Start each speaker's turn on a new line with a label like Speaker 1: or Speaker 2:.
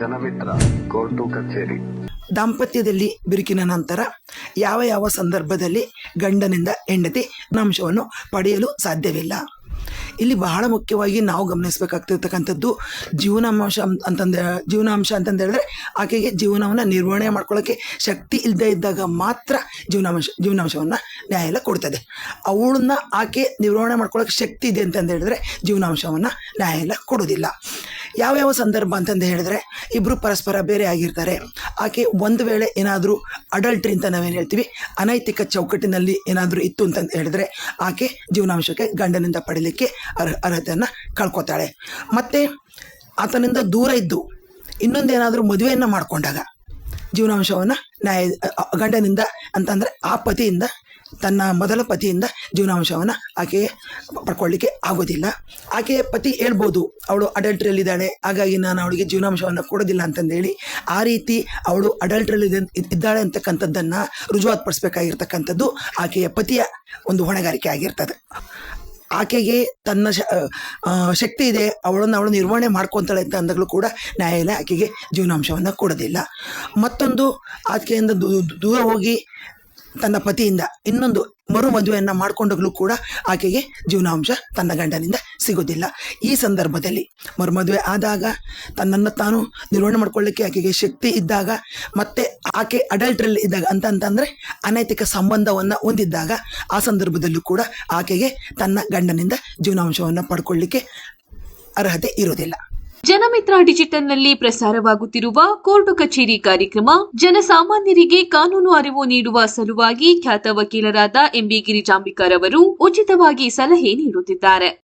Speaker 1: ಜನಮಿತ್ರ court ಕಚೇರಿ.
Speaker 2: ದಾಂಪತ್ಯದಲ್ಲಿ ಬಿರುಕಿನ ನಂತರ ಯಾವ ಯಾವ ಸಂದರ್ಭದಲ್ಲಿ ಗಂಡನಿಂದ ಹೆಂಡತಿ ಅಂಶವನ್ನು ಪಡೆಯಲು ಸಾಧ್ಯವಿಲ್ಲ. ಇಲ್ಲಿ ಬಹಳ ಮುಖ್ಯವಾಗಿ ನಾವು ಗಮನಿಸಬೇಕಾಗ್ತಿರ್ತಕ್ಕಂಥದ್ದು ಜೀವನಾಂಶ ಅಂತಂದ, ಜೀವನಾಂಶ ಅಂತಂದು ಹೇಳಿದ್ರೆ ಆಕೆಗೆ ಜೀವನವನ್ನು ನಿರ್ವಹಣೆ ಮಾಡ್ಕೊಳ್ಳೋಕ್ಕೆ ಶಕ್ತಿ ಇಲ್ಲದೆ ಇದ್ದಾಗ ಮಾತ್ರ ಜೀವನಾಂಶ, ಜೀವನಾಂಶವನ್ನು ನ್ಯಾಯಾಲಯ ಕೊಡ್ತದೆ. ಅವಳನ್ನ ಆಕೆ ನಿರ್ವಹಣೆ ಮಾಡ್ಕೊಳ್ಳೋಕೆ ಶಕ್ತಿ ಇದೆ ಅಂತಂದು ಹೇಳಿದ್ರೆ ಜೀವನಾಂಶವನ್ನು ನ್ಯಾಯಾಲಯ ಕೊಡೋದಿಲ್ಲ ಯಾವ್ಯಾವ ಸಂದರ್ಭ ಅಂತಂದು ಹೇಳಿದ್ರೆ ಇಬ್ಬರು ಪರಸ್ಪರ ಬೇರೆ ಆಗಿರ್ತಾರೆ. ಆಕೆ ಒಂದು ವೇಳೆ ಏನಾದರೂ ಅಡಲ್ಟ್ರಿ ಅಂತ ನಾವೇನು ಹೇಳ್ತೀವಿ, ಅನೈತಿಕ ಚೌಕಟ್ಟಿನಲ್ಲಿ ಏನಾದರೂ ಇತ್ತು ಅಂತಂದು ಹೇಳಿದ್ರೆ ಆಕೆ ಜೀವನಾಂಶಕ್ಕೆ ಗಂಡನಿಂದ ಪಡೀಲಿಕ್ಕೆ ಅರ್ಹ ಅರ್ಹತೆಯನ್ನು ಕಳ್ಕೊತಾಳೆ. ಮತ್ತು ಆತನಿಂದ ದೂರ ಇದ್ದು ಇನ್ನೊಂದೇನಾದರೂ ಮದುವೆಯನ್ನು ಮಾಡಿಕೊಂಡಾಗ ಜೀವನಾಂಶವನ್ನು ನ್ಯಾಯ ಗಂಡನಿಂದ ಅಂತಂದರೆ ಆ ಪತಿಯಿಂದ ತನ್ನ ಮೊದಲ ಪತಿಯಿಂದ ಜೀವನಾಂಶವನ್ನು ಆಕೆ ಪಡ್ಕೊಳ್ಳಿಕ್ಕೆ ಆಗೋದಿಲ್ಲ. ಆಕೆಯ ಪತಿ ಹೇಳ್ಬೋದು, ಅವಳು ಅಡಲ್ಟ್ರಲ್ಲಿದ್ದಾಳೆ ಹಾಗಾಗಿ ನಾನು ಅವಳಿಗೆ ಜೀವನಾಂಶವನ್ನು ಕೊಡೋದಿಲ್ಲ ಅಂತಂದೇಳಿ. ಆ ರೀತಿ ಅವಳು ಅಡಲ್ಟ್ರಲ್ಲಿ ಇದ್ದಾಳೆ ಅಂತಕ್ಕಂಥದ್ದನ್ನು ರುಜುವಾತುಪಡಿಸ್ಬೇಕಾಗಿರ್ತಕ್ಕಂಥದ್ದು ಆಕೆಯ ಪತಿಯ ಒಂದು ಹೊಣೆಗಾರಿಕೆ ಆಗಿರ್ತದೆ. ಆಕೆಗೆ ತನ್ನ ಶಕ್ತಿ ಇದೆ, ಅವಳನ್ನು ಅವಳು ನಿರ್ವಹಣೆ ಮಾಡ್ಕೊತಾಳೆ ಅಂತ ಅಂದಾಗಲೂ ಕೂಡ ನ್ಯಾಯಾಲಯ ಆಕೆಗೆ ಜೀವನಾಂಶವನ್ನು ಕೊಡೋದಿಲ್ಲ. ಮತ್ತೊಂದು, ಆಕೆಯಿಂದ ದೂರ ಹೋಗಿ ತನ್ನ ಪತಿಯಿಂದ ಇನ್ನೊಂದು ಮರು ಮದುವೆಯನ್ನು ಮಾಡಿಕೊಂಡಾಗಲೂ ಕೂಡ ಆಕೆಗೆ ಜೀವನಾಂಶ ತನ್ನ ಗಂಡನಿಂದ ಸಿಗೋದಿಲ್ಲ. ಈ ಸಂದರ್ಭದಲ್ಲಿ ಮರು ಮದುವೆ ಆದಾಗ ತನ್ನನ್ನು ತಾನು ನಿರ್ವಹಣೆ ಮಾಡ್ಕೊಳ್ಳಿಕ್ಕೆ ಆಕೆಗೆ ಶಕ್ತಿ ಇದ್ದಾಗ ಮತ್ತೆ ಆಕೆ ಅಡಲ್ಟ್ರಲ್ಲಿ ಇದ್ದಾಗ ಅಂತ ಅಂತಂದರೆ ಅನೈತಿಕ ಸಂಬಂಧವನ್ನು ಹೊಂದಿದ್ದಾಗ ಆ ಸಂದರ್ಭದಲ್ಲೂ ಕೂಡ ಆಕೆಗೆ ತನ್ನ ಗಂಡನಿಂದ ಜೀವನಾಂಶವನ್ನು ಪಡ್ಕೊಳ್ಳಿಕ್ಕೆ ಅರ್ಹತೆ ಇರೋದಿಲ್ಲ
Speaker 3: ಜನಮಿತ್ರ ಡಿಜಿಟಲ್ನಲ್ಲಿ ಪ್ರಸಾರವಾಗುತ್ತಿರುವ ಕೋರ್ಟು ಕಚೇರಿ ಕಾರ್ಯಕ್ರಮ ಜನಸಾಮಾನ್ಯರಿಗೆ ಕಾನೂನು ಅರಿವು ನೀಡುವ ಸಲುವಾಗಿ ಖ್ಯಾತ ವಕೀಲರಾದ ಎಂಬಿ ಗಿರಿಜಾಂಬಿಕರ್ ಅವರು ಉಚಿತವಾಗಿ ಸಲಹೆ ನೀಡುತ್ತಿದ್ದಾರೆ.